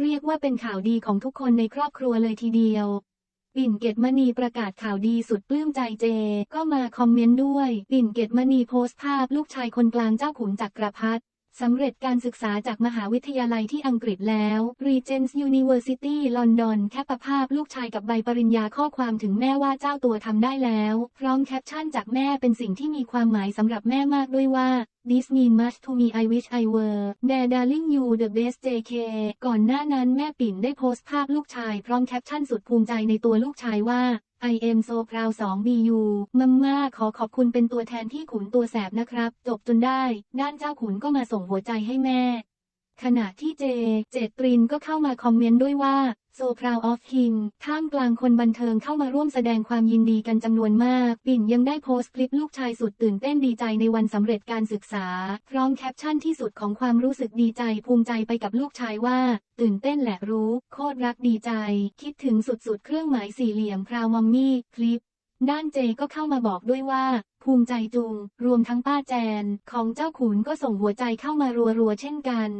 เรียกว่าเป็นข่าวดีของทุกคนในครอบครัวเลยทีเดียว ปิ่นเกตมณีประกาศข่าวดีสุดปลื้มใจเจ ก็มาคอมเมนต์ด้วย ปิ่นเกตมณีโพสต์ภาพลูกชายคนกลางเจ้าขุนจักรพรรดิ สำเร็จการศึกษาจากมหาวิทยาลัยที่อังกฤษแล้ว Regent's University London แคปภาพลูกชายกับใบปริญญาข้อความถึงแม่ว่าเจ้าตัวทำได้แล้ว พร้อมแคปชั่นจากแม่เป็นสิ่งที่มีความหมายสำหรับแม่มากด้วยว่า This mean much to me I wish I were there darling you the best JK ก่อนหน้านั้นแม่ปิ่นได้โพสต์ภาพลูกชายพร้อมแคปชั่นสุดภูมิใจในตัวลูกชายว่า I am so proud 2 BU มัมม่าขอขอบคุณเป็นตัวแทนที่ขุนตัวแสบนะครับ จบจนได้ ด้านเจ้าขุนก็มาส่งหัวใจให้แม่ ขณะที่เจ เจตรินก็เข้ามาคอมเมนต์ด้วยว่า so proud of him ท่ามกลางคนบันเทิงเข้ามาร่วมแสดงความยินดีกันจำนวนมาก ปิ่นยังได้โพสต์คลิปลูกชายสุดตื่นเต้นดีใจในวันสำเร็จการศึกษา พร้อมแคปชั่นที่สุดของความรู้สึกดีใจภูมิใจไปกับลูกชายว่า ตื่นเต้นแหละรู้ โคตรรักดีใจ คิดถึงสุดๆ เครื่องหมายสี่เหลี่ยมพราวมอมมี่ คลิป ด้านเจก็เข้ามาบอกด้วยว่า ภูมิใจจุง รวมทั้งป้าแจน ของเจ้าขุนก็ส่งหัวใจเข้ามารัวๆเช่นกัน